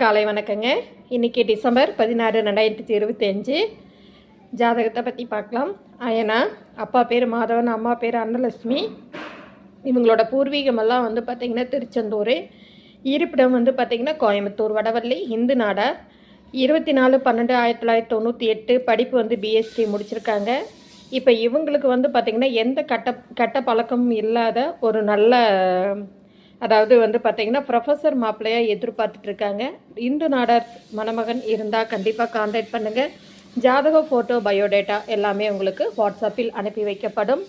காலை வணக்கங்க. இன்றைக்கி டிசம்பர் பதினாறு ரெண்டாயிரத்தி இருபத்தஞ்சு. ஜாதகத்தை பற்றி பார்க்கலாம். ஏன்னா அப்பா பேர் மாதவன் அம்மா பேர் அன்னலட்சுமி. இவங்களோட பூர்வீகமெல்லாம் வந்து பார்த்திங்கன்னா திருச்செந்தூர். இருப்பிடம் வந்து பார்த்திங்கன்னா கோயம்புத்தூர் வடவள்ளி இந்து நாடார் இருபத்தி நாலு பன்னெண்டு ஆயிரத்தி தொள்ளாயிரத்தி தொண்ணூற்றி எட்டு படிப்பு வந்து பிஎஸ்சி முடிச்சிருக்காங்க. இப்போ இவங்களுக்கு வந்து பார்த்திங்கன்னா எந்த கட்ட கட்ட பழக்கமும் இல்லாத ஒரு நல்ல அதாவது வந்து பார்த்தீங்கன்னா ப்ரொஃபஸர் மாப்பிள்ளையாக எதிர்பார்த்துட்டு இருக்காங்க. இந்து நாடார் மணமகன் இருந்தால் கண்டிப்பாக காண்டாக்ட் பண்ணுங்கள் ஜாதக ஃபோட்டோ பயோடேட்டா எல்லாமே உங்களுக்கு வாட்ஸ்அப்பில் அனுப்பி வைக்கப்படும்.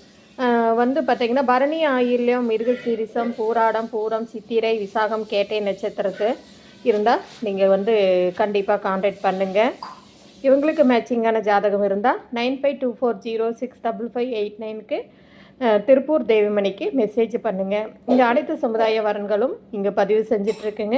வந்து பார்த்தீங்கன்னா பரணி ஆயில்யம் மிருகசீரிசம் பூராடம் பூரம் சித்திரை விசாகம் கேட்டை நட்சத்திரத்து இருந்தால் நீங்கள் வந்து கண்டிப்பாக காண்டாக்ட் பண்ணுங்கள் இவங்களுக்கு மேட்சிங்கான ஜாதகம் இருந்தால் nine five two four zero six double five eight நைனுக்கு திருப்பூர் தேவிமணிக்கு மெசேஜ் பண்ணுங்கள் இங்கே அனைத்து சமுதாய வரன்களும் இங்கே பதிவு செஞ்சிட்ருக்குங்க.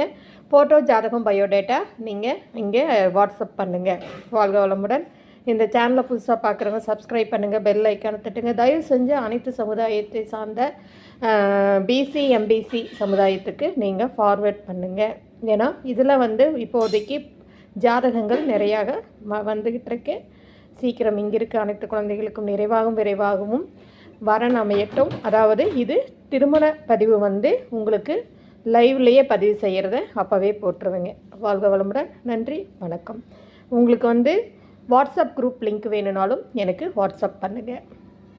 ஃபோட்டோ ஜாதகம் பயோடேட்டா நீங்கள் இங்கே வாட்ஸ்அப் பண்ணுங்கள் வாழ்க வளமுடன். இந்த சேனலை புதுசாக பார்க்குறவங்க சப்ஸ்கிரைப் பண்ணுங்கள் பெல் ஐக்கான தட்டுங்க. தயவு செஞ்சு அனைத்து சமுதாயத்தை சார்ந்த பிசி எம்பிசி சமுதாயத்துக்கு நீங்கள் ஃபார்வேர்ட் பண்ணுங்கள் ஏன்னா இதில் வந்து இப்போதைக்கு ஜாதகங்கள் நிறையாக வ- வந்துக்கிட்டு இருக்கு சீக்கிரம் இங்கே இருக்க அனைத்து குழந்தைகளுக்கும் நிறைவாகவும் விரைவாகவும் வரன் அமையட்டும். அதாவது இது திருமண பதிவு வந்து உங்களுக்கு லைவ்லேயே பதிவு செய்கிறத அப்போவே போட்டுருவேங்க. வாழ்க வளமுடன். நன்றி. வணக்கம். உங்களுக்கு வந்து வாட்ஸ்அப் குரூப் லிங்க் வேணும்னாலும் எனக்கு வாட்ஸ்அப் பண்ணுங்கள்